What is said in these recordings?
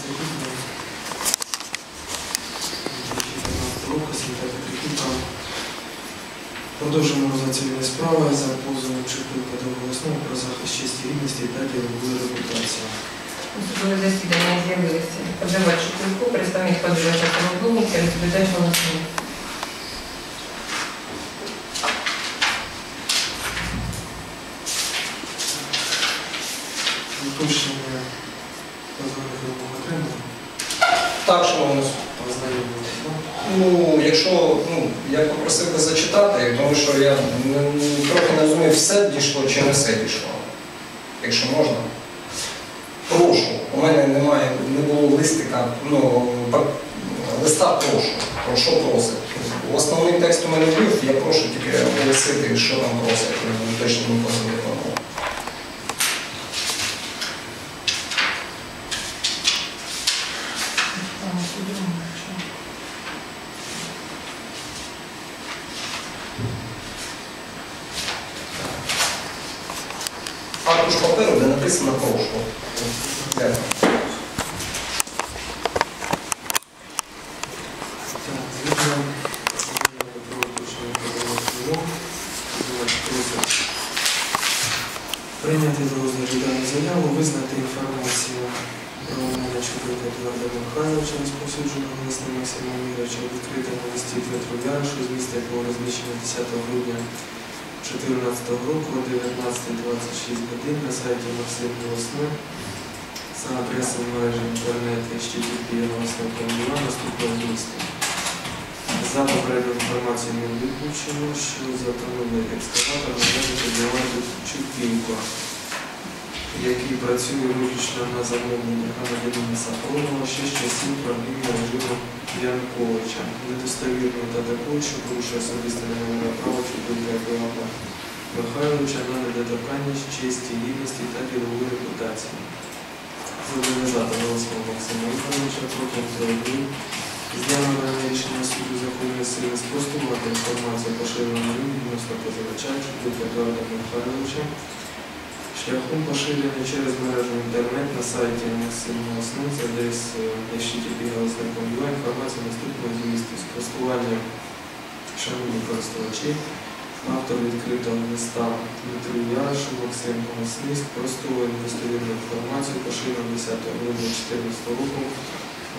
грудня 2015 року, Крикута. Продовжуємо розгляд цивільної справи за позовом Чепилка до основу про захист честі гідності та ділової репутації. Судове засідання з'явилися Подавач Чупилько, представник позивача самодому, відповідач голосує. Уточнення позовних вимог отримали. Так, шановний суд. Ознайомилися, так? Ну, я попросив би зачитати, тому що я трохи не розумію, все дійшло чи не все дійшло. Якщо можна. Прошу. У мене немає, не було листика, ну, листа прошу. Про що просить. Основний текст у мене був, я прошу тільки оголосити, що там просять, ну, точно не позові вимоги. Аркуш паперу, де написано прошу. Дякую. Так, згідно е, про уточнення позовних вимог, прийняти до розгляду дану заяву, визнати інформацію про Чупилка Едуарда Михайловича, розповсюдженого власним Максимом Міровича, відкрите на листі Петру Ярошу з міста якого розміщено 10 грудня 2014 року о 19.26 годин на сайті Максим Голосно за адресою мережі інтернету http голосно.com наступного змісту. За попередньою інформацією не виключено, що затонулий екскаватор належить Едуарду Чупінко, який працює виключно на замовлення громадянина Сафронова ще з часів правління режиму Янковича, недостовірно та такою, що порушує особисте немовне право Чупінка Едуарда Михайловича на недоторканність честі, гідності та ділової репутації. Зобов'язати голосного Максима Івановича протягом трьох днів з дня набрання рішення суду законної сили спростувати інформацію поширену ним відносно позивача Чупинка Едуарда Михайловича. Шляхом поширення через мережу інтернет на сайті Максим Голосний за десь http голосник.com.ua інформація наступного змісту спростування шановні користувачі Автор відкритого листа Дмитру Ярошу, Максим Голосний спростовує недостовірну інформацію, поширену 10 грудня 2014 року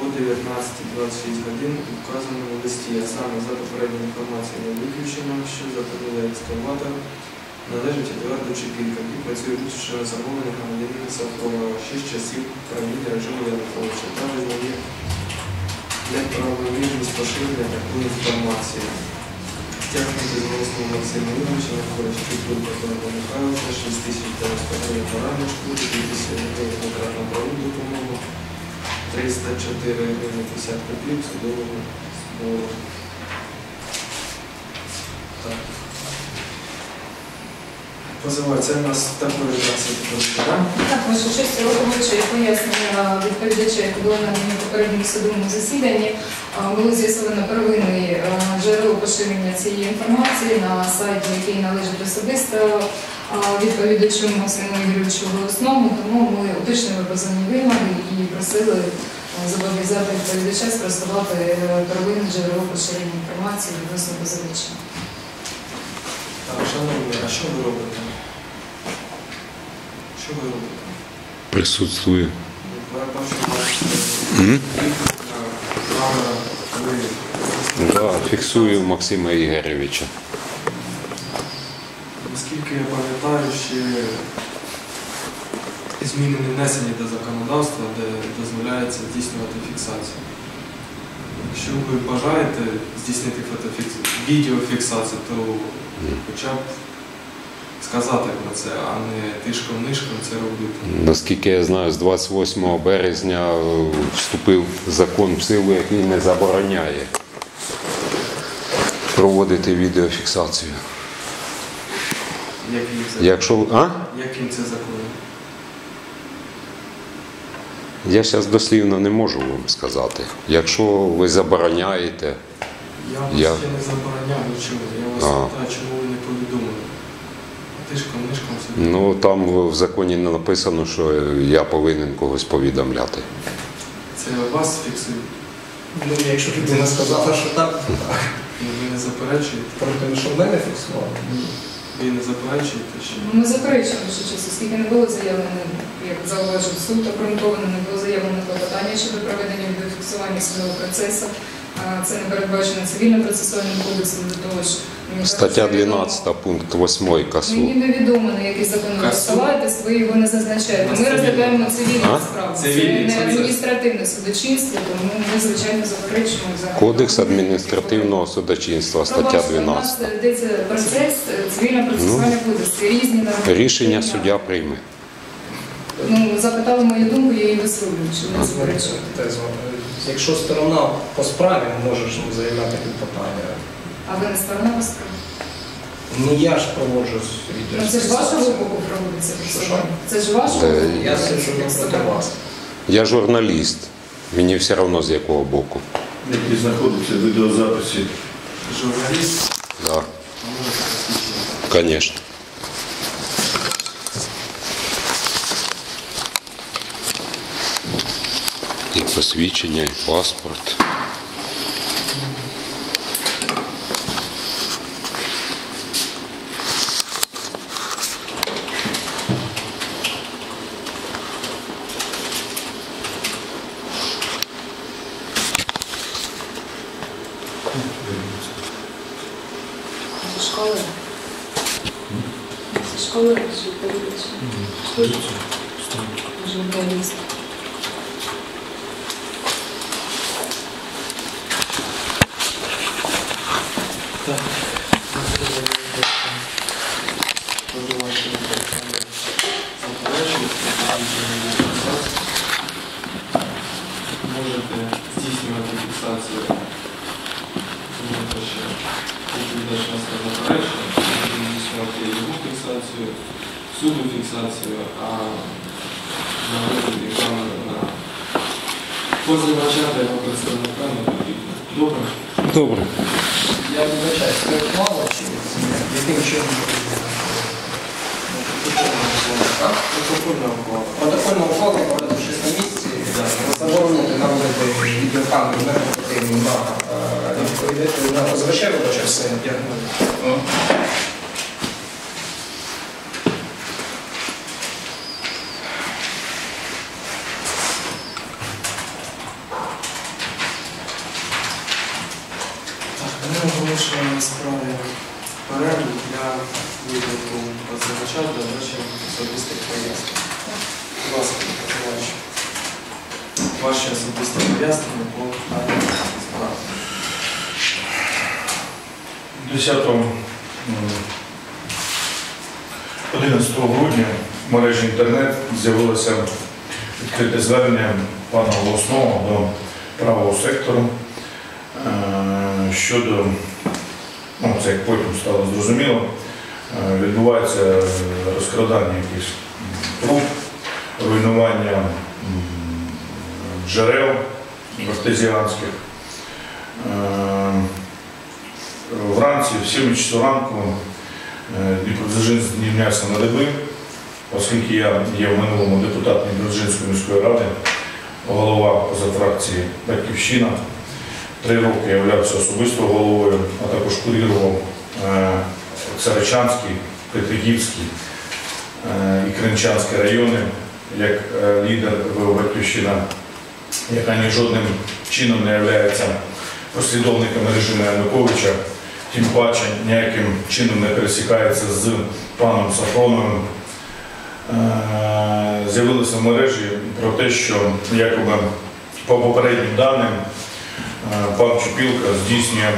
о 19.26 годин у вказаному листі, а саме за попередньою інформацією не виключено, що затонулий екскаватор належить Едуарду Чепінка, який працює на замовлення громадянина ще з часів правління режиму Януковича. Та визнає неправомірність поширення такої інформації. Стягнути з голосного Максима Ігоровича на користь Чупилка Павла Михайловича. 6 тисяч 90 гривень на рамочку, 200 гривень конкретно праву допомогу, 304 гривень 50 копійок судового збору. Це у нас такої так? Так, ваша честь, враховуючи пояснення відповідача, які були надані попередньому судовому засіданні, було з'ясовано первинне е, джерело поширення цієї інформації на сайті, який належить особисто відповідачу Максиму Ігоровичу Голосному, тому ми уточнили позовні вимоги і просили е, зобов'язати відповідача спростувати е, первинне джерело поширення інформації відносно позивача. Так, шановні, а що ви робите? Що ви робите? Присутствую. Я бачу, М? камера, ви Да, фіксую Максима Ігоровича. Наскільки я пам'ятаю, ще зміни не внесені до законодавства, де дозволяється здійснювати фіксацію. Якщо ви бажаєте здійснити відеофіксацію, то хоча б сказати про це, а не тишком-нишком це робити. Наскільки я знаю, з 28 березня вступив закон в силу, який не забороняє проводити відеофіксацію. Яким це, Якщо а? яким це законом? Я зараз дослівно не можу вам сказати. Якщо ви забороняєте, Я вас Я- ще не забороняв нічого. Я вас А. питаю, чому ви не повідомили. Тишком-нишком собі. ну там в законі не написано, що я повинен когось повідомляти. Це вас фіксують. Ну, якщо людина сказала, що так, то так. Ну, Ви не заперечуєте? Проте, що мене фіксували? Ні. Ви не заперечуєте? Що... Ми заперечуємо, що часу, оскільки не було заявлено, як зауважив суд, обґрунтовано не було заявлено клопотання щодо проведення відеофіксування судового процесу. Це не передбачено цивільно-процесуальним кодексом до того ж. Стаття 12 пункт 8 Мені невідомо, на який закон ви посилаєтесь, ви його не зазначаєте. Ми розглядаємо цивільну справу. Це не адміністративне судочинство, тому ми, звичайно, заперечуємо за Кодекс адміністративного судочинства, стаття Пробачте, У 12. нас йдеться процес, цивільно-процесуальний кодекс, це різні норми. Рішення суддя прийме. Ну, запитали мою думку, я її висловлюю, чи не заперечую. Якщо сторона по справі може ж заявляти клопотання. А ви не сторона по справі? Не я ж проводжу Ну це ж вашого боку проводиться фіксування. Це ж вашого боку Я сиджу проти вас. Я журналіст. Мені все одно з якого боку. які знаходяться в відеозаписі. Журналіст, Да, а звісно. І посвідчення, і паспорт. Зі школи. Зі школи чи передачі? Журналіст. Так. Подавайте клопотання. Заперечуєте, посвідчення є фіксація. Можете здійснювати фіксацію. Можете ще відповідач нас суду фіксацію, а на вигляді камери на позивача та його представника не потрібно. Добре? Добре. Я вибачаюсь, це ухвала чи яким чином? Протокольна ухвала. Протокольна ухвала, проведившись на місці, заборонити наводити відеокамеру не потрібно на відповідати на позивача вибачався. Так, ми оголошуємо на справі перерву для виклику позивача для дачі особистих пояснень. Будь ласка, позивач. Ваші особисті пояснення по даній справі. 10 11 грудня в мережі інтернет з'явилося відкрите звернення пана Голосного до правого сектору е, щодо, ну це як потім стало зрозуміло, е, відбувається розкрадання якихось труб, руйнування джерел артезіанських. Е, Вранці, в 7 часу ранку, е, Дніпродзержинськ здійнявся на деби, оскільки я є в минулому депутат Дніпродзержинської міської ради, голова позафракції Батьківщина. Три роки я являвся особисто головою, а також курірував Царичанський, Петриківський е, і Кринчанський райони як лідер ВО Батьківщина, яка ні жодним чином не є послідовниками режиму Януковича, тим паче ніяким чином не пересікається з паном Сафроновим. Е, З'явилися в мережі про те, що якоби по попереднім даним е, пан Чупілка здійснює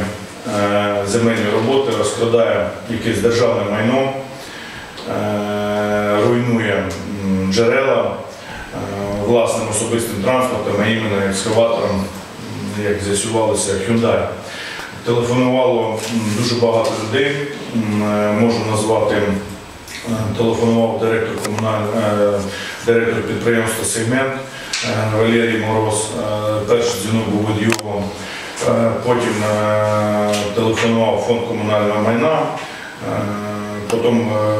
е, земельні роботи, розкрадає якесь державне майно, руйнує джерела власним особистим транспортом, а іменно екскаватором як з'ясувалося, Hyundai. Телефонувало дуже багато людей. Е, Можу назвати, е, телефонував директор комунального директор підприємства Сегмент е, Валерій Мороз. Е, Перший дзвінок був від його. Е, Потім е, телефонував фонд комунального майна. Е, потім е,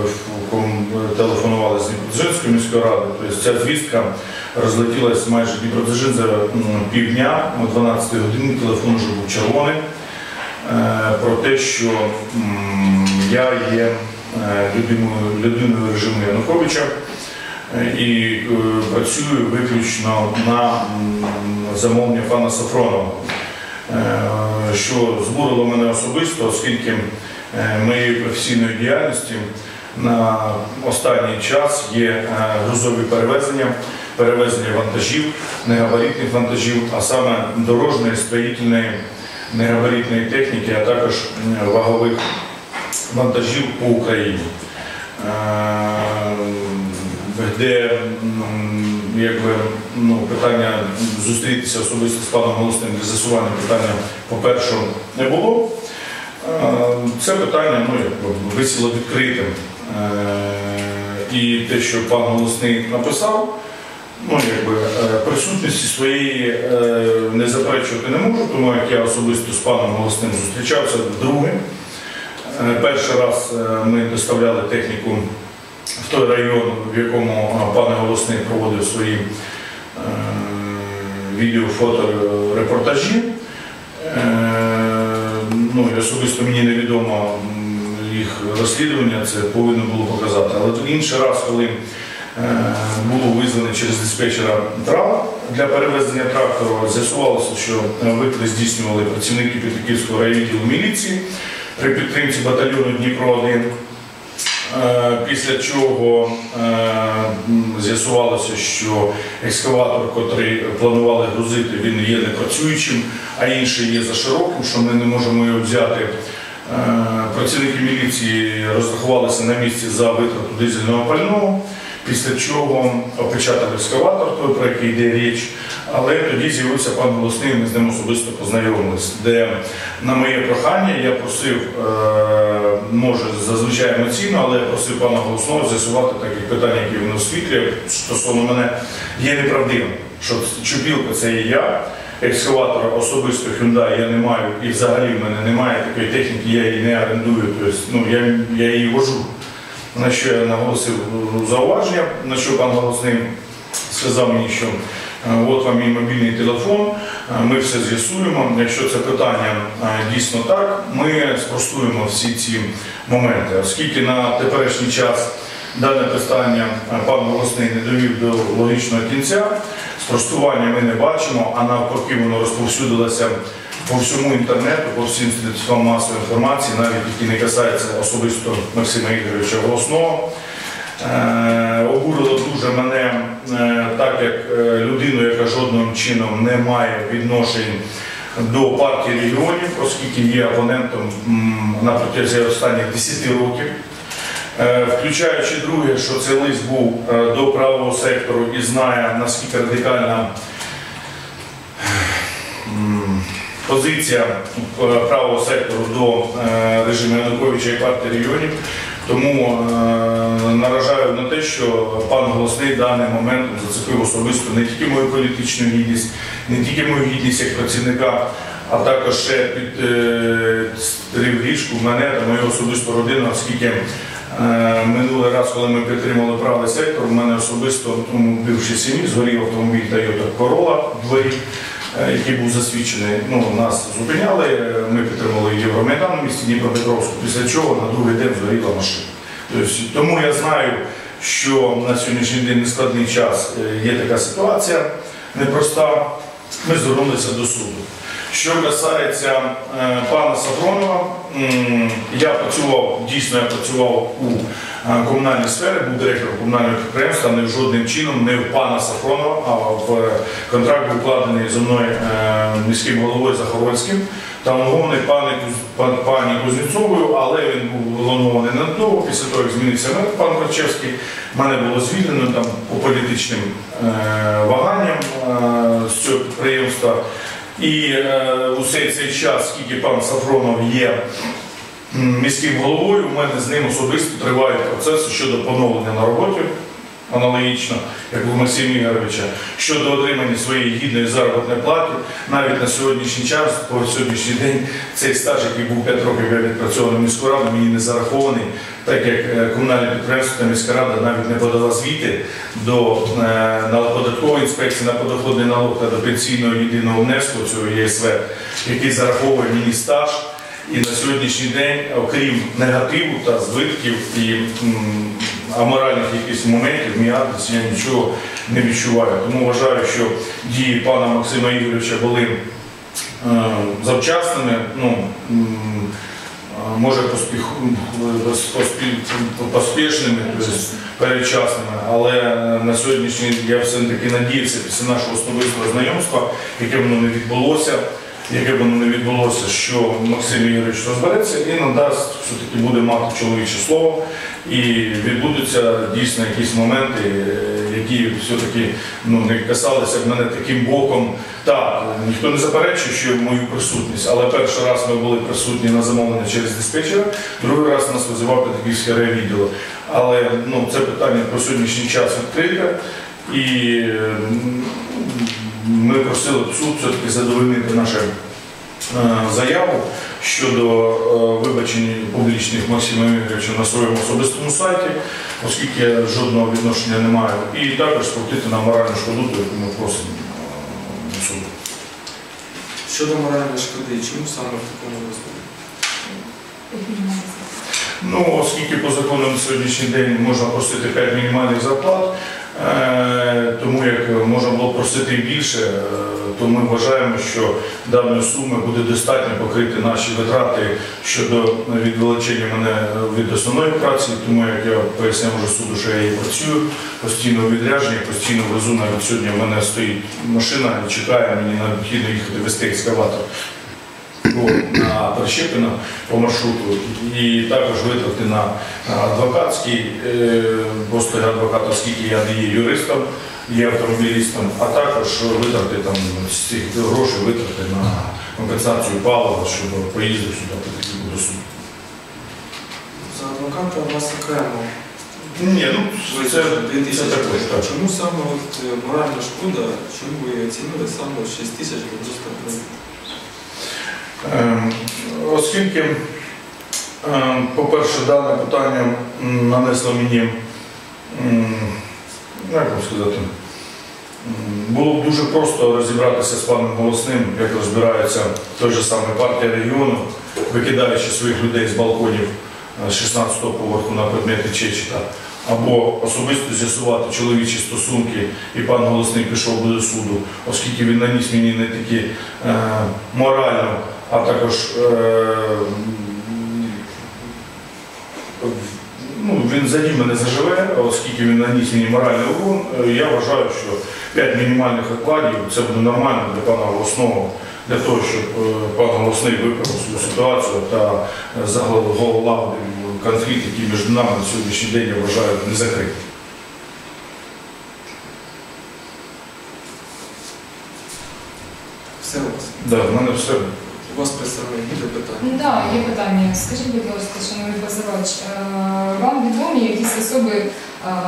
ком- телефонували з Дніпродзержинської міської ради. Тобто ця звістка розлетілась майже Дніпродзержин за півдня, о 12 годині телефон вже був червоний. е, Про те, що я є е, людиною, людиною режиму Януковича е, і е, працюю виключно на замовлення пана Сафронова, Е, що збурило мене особисто, оскільки е, моєю професійною діяльністю на останній час є е, грузові перевезення, перевезення вантажів, негабаритних вантажів, а саме дорожньої, строїтельної, негабаритної техніки, а також вагових вантажів по Україні. Е, Де якби, ну, питання зустрітися особисто з паном Голосним для з'ясування питання, по-перше, не було. Е, Це питання ну, висіло відкритим. Е, І те, що пан Голосний написав, ну, якби, е, присутності своєї не заперечувати не можу, тому як я особисто з паном Голосним зустрічався вдруге. Перший раз ми доставляли техніку в той район, в якому пан Голосний проводив свої е, відео-фото-репортажі. Ну, особисто мені невідомо їх розслідування, це повинно було показати. Але в інший раз, коли е, було визване через диспетчера трав для перевезення трактору, з'ясувалося, що е, виклик здійснювали працівники Петриківського райвідділу міліції при підтримці батальйону Дніпро-1. Е, Після чого з'ясувалося, що екскаватор, котрий планували грузити, він є непрацюючим, а інший є за широким, що ми не можемо його взяти. Е, Працівники міліції розрахувалися на місці за витрату дизельного пального, після чого опечатали екскаватор, той, про який йде річ. Але тоді з'явився пан Голосний, ми з ним особисто познайомились, де на моє прохання я просив, е, може зазвичай емоційно, але я просив пана Голосного з'ясувати такі питання, які він освітлює стосовно мене, є неправдивим, що Чупілка це є я. Екскаватора особисто Hyundai я не маю і взагалі в мене немає такої техніки, я її не орендую, тобто, ну, я, я її вожу. На що я наголосив зауваження, на що пан Голосний сказав мені, що е, от вам мій мобільний телефон, е, ми все з'ясуємо. Якщо це питання е, дійсно так, ми спростуємо всі ці моменти, оскільки на теперішній час дане питання е, пан Голосний не довів до логічного кінця. Спростування ми не бачимо, а навпаки, воно розповсюдилося по всьому інтернету, по всім средствам масової інформації, навіть які не касаються особисто Максима Ігоровича Голосного. Е, Обурило дуже мене е, так, як е, людину, яка жодним чином не має відношень до партії регіонів, оскільки є опонентом на протязі останніх 10 років. Е, Включаючи друге, що цей лист був е, до правого сектору і знає, наскільки радикальна позиція е, правого сектору до е, режиму Януковича і партії регіонів. Тому е, наражаю на те, що пан Голосний даний момент зацепив особисто не тільки мою політичну гідність, не тільки мою гідність як працівника, а також ще підстрів річку мене та мою особисту родину, оскільки е, минулий раз, коли ми підтримали правий сектор, у мене особисто в тому бившій сім'ї згорів автомобіль Toyota Corolla в дворі, е, який був засвідчений. Ну, нас зупиняли, е, ми підтримали Євромайдан в місті Дніпропетровську, після чого на другий день згоріла машина. Тобто, тому я знаю, що на сьогоднішній день нескладний час е, є така ситуація непроста. Ми звернулися до суду. Що касається е, пана Сафронова, я працював, дійсно я працював у е, комунальній сфері, був директором комунального підприємства, не жодним чином, не в пана Сафронова, а в е, контракт укладений зі мною е, міським головою Захоронським та умовний пані, пан- пані Кузнєцовою, але він був головнований надовго. Після того, як змінився мер пан Корчевський, мене було звільнено там по політичним е, ваганням е, з цього підприємства. І е, усе цей час, скільки пан Сафронов є міським головою, у мене з ним особисто тривають процеси щодо поновлення на роботі аналогічно, як у Максима Ігоровича, щодо отримання своєї гідної заробітної плати. Навіть на сьогоднішній час, по сьогоднішній день, цей стаж, який був 5 років, я відпрацьовував на міську раду, мені не зарахований, так як е, комунальне підприємство та міська рада навіть не подала звіти до е, податкової інспекції на подоходний налог та до пенсійного єдиного внеску цього ЄСВ, який зараховує мені стаж. І на сьогоднішній день, окрім негативу та збитків і аморальних якихось моментів, мій адрес я нічого не відчуваю. Тому вважаю, що дії пана Максима Ігоровича були е, завчасними, ну, е, може поспішними, передчасними, але е, на сьогоднішній я все-таки надіявся після нашого особистого знайомства, яке воно не відбулося, яке б не відбулося, що Максим Ігорович розбереться і надасть, все-таки буде мати чоловіче слово, і відбудуться дійсно якісь моменти, е, які все-таки ну, не касалися б мене таким боком. Так, ніхто не заперечує, що мою присутність, але перший раз ми були присутні на замовлення через диспетчера, другий раз нас визивав Петриківське райвідділо. Але ну, це питання про сьогоднішній час відкрите. І ми просили суд все-таки задовольнити нашу е, заяву щодо е, вибачень публічних Максима Ігоровича на своєму особистому сайті, оскільки я жодного відношення не маю, і також сплатити на моральну шкоду, ту, яку ми просимо е, суду. Щодо моральної шкоди, чому саме в такому розмірі? Ну, оскільки по закону на сьогоднішній день можна просити 5 мінімальних зарплат, тому як можна було просити більше, е, то ми вважаємо, що даної суми буде достатньо покрити наші витрати щодо відволечення мене від основної праці, тому як я пояснив вже суду, що я і працюю постійно у відрядженні, постійно везу навіть сьогодні в мене стоїть машина чекає, мені необхідно їхати вести екскаватор по- на Прищепіно по маршруту і також витрати на адвокатський е, послуги адвоката, оскільки я не є юристом, є автомобілістом, а також витрати там з цих грошей витрати на компенсацію палива щодо поїзду сюди до суду. За адвоката у вас окремо Ні, ну це, 2000 це також так. Чому саме от е, моральна шкода, чому ви оцінили саме 6 тисяч 90 гривень? Ем, Оскільки, ем, по-перше, дане питання нанесло мені, як вам сказати, було б дуже просто розібратися з паном Голосним, як розбирається той же самий партія регіону, викидаючи своїх людей з балконів е, 16-го поверху на предмети Чечета, або особисто з'ясувати чоловічі стосунки, і пан Голосний пішов до суду, оскільки він наніс мені не тільки е, моральну, а також е, ну, він задів мене заживе, оскільки він наніс мені моральний урон. Е, Я вважаю, що 5 мінімальних окладів це буде нормально для пана Голосного, для того, щоб е, пан Голосний виправив свою ситуацію та заголовив конфлікт, який між нами на сьогоднішній день я вважаю не закритий. Все у вас. Да, в мене все. У вас представник буде питання? Ну, Так, є питання. Скажіть, будь ласка, шановний позивач, е, вам відомі якісь особи е,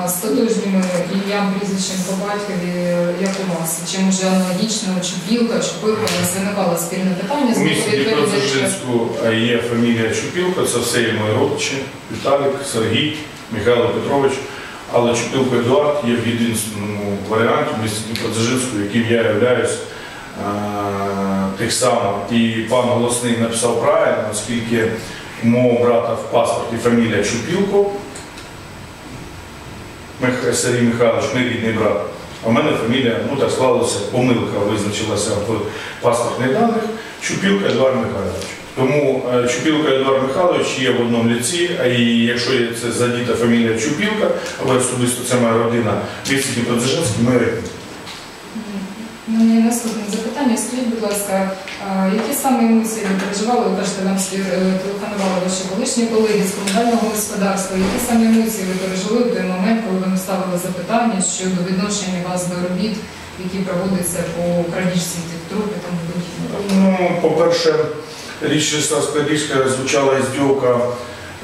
з тотожніми ім'ям, прізвищем по батькові, е, як у вас? Чи може аналогічно, чи білка, чи пилка, у вас виникало спільне питання з У місті? Дніпропетровську є фамілія Чупілка, це все є мої родичі, Віталік, Сергій, Михайло Петрович. Але Чупілко Едуард є в єдиному варіанті в місті Дніпродзержинську, яким я являюсь тих само. І пан Голосний написав правильно, оскільки мого брата в паспорті фамілія Чупілко, Сергій Михайлович, мій рідний брат. А в мене фамілія, ну так склалося, помилка визначилася в паспортних даних Чупілка Едуард Михайлович. Тому е, Чупілка Едуард Михайлович є в одному ліці, і якщо це задіта фамілія Чупілка, або особисто це моя родина, в місті ми рідні. І наступне запитання. Скажіть, будь ласка, які саме емоції ви переживали? Ви кажете, нам е, телефонували ваші колишні колеги з комунального господарства. Які саме емоції ви пережили в той момент, коли вам ставили запитання щодо відношення вас до робіт, які проводяться по крадіжці тих труб і тому подібне? Ну, по-перше, річ 16 річка звучала ізділка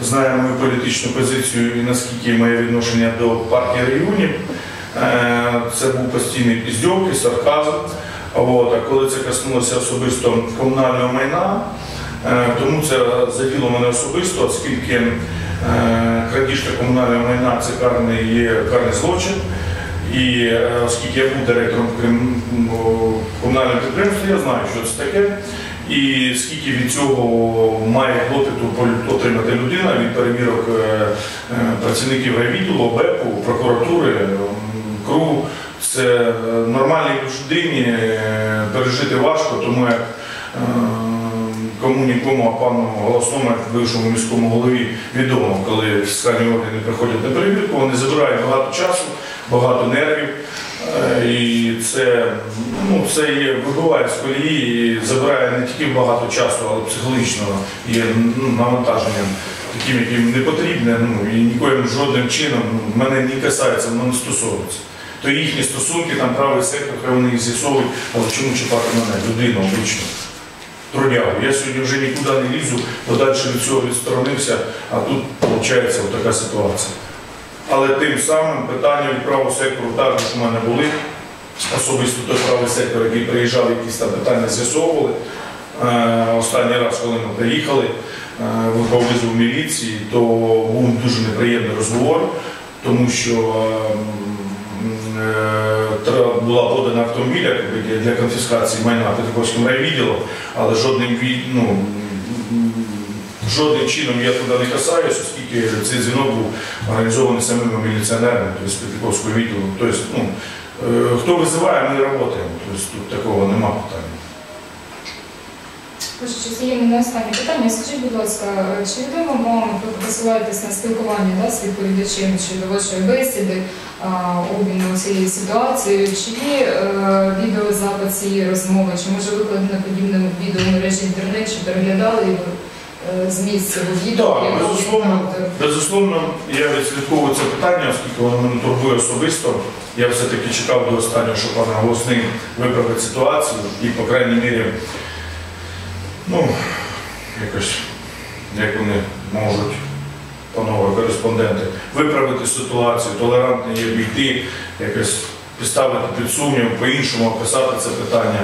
знає мою політичну позицію і наскільки моє відношення до партії регіонів. Е, Це був постійний піздьовки, сарказм. От, а коли це коснулося особисто комунального майна, е, тому це заділо мене особисто, оскільки е, крадіжка комунального майна це карний, є карний злочин. І оскільки я був директором комунального підприємства, я знаю, що це таке. І скільки від цього має клопіту полю- отримати людина від перевірок працівників райвідділу, ОБЕПу, прокуратури, м, КРУ, це е, нормальній людині пережити важко, тому як е, кому нікому, а пану голосному, бившому міському голові, відомо, коли фіскальні органи приходять на перевірку, вони забирають багато часу, багато нервів. Е, І це, ну, це є, вибиває з колії і забирає не тільки багато часу, але психологічно є ну, навантаженням таким, яким не потрібне, ну, і нікоїм жодним чином ну, мене не касається, воно не стосовується. То їхні стосунки, там правий сектор, хай вони з'ясовують, але чому чіпати мене, людину обично трудягу. Я сьогодні вже нікуди не лізу, подальше від цього відсторонився, а тут виходить така ситуація. Але тим самим питання від правого сектору також у мене були. Особисто той правий сектор, який приїжджав, якісь там питання з'ясовували. Е, Останній раз, коли ми приїхали, е, випав визов міліції, то був дуже неприємний розговор, тому що ем, була подана автомобіля для конфіскації майна Петраковським райвідділом, але жодним ну, жодним чином я туди не касаюсь, оскільки цей дзвінок був організований самими міліціонерами, тобто Петриковського відділу. Тобто, ну, е, хто визиває, ми працюємо. Тобто тут такого нема питання. Ваша честь, є мене останнє питання. Скажіть, будь ласка, чи відомо вам, ви посилаєтесь на спілкування да, з відповідачем щодо вашої бесіди, обміну цієї ситуації, чи є е, відеозапис цієї розмови, чи може викладено подібне відео в мережі інтернет, чи переглядали його е, зміст відео? Так, безусловно, безусловно, я відслідковую це питання, оскільки воно мене турбує особисто. Я все-таки чекав до останнього, що пан Голосний виправить ситуацію і, по крайній мірі, ну, якось, як вони можуть, панове кореспонденти, виправити ситуацію, толерантно її обійти, якось підставити під сумнів, по-іншому описати це питання.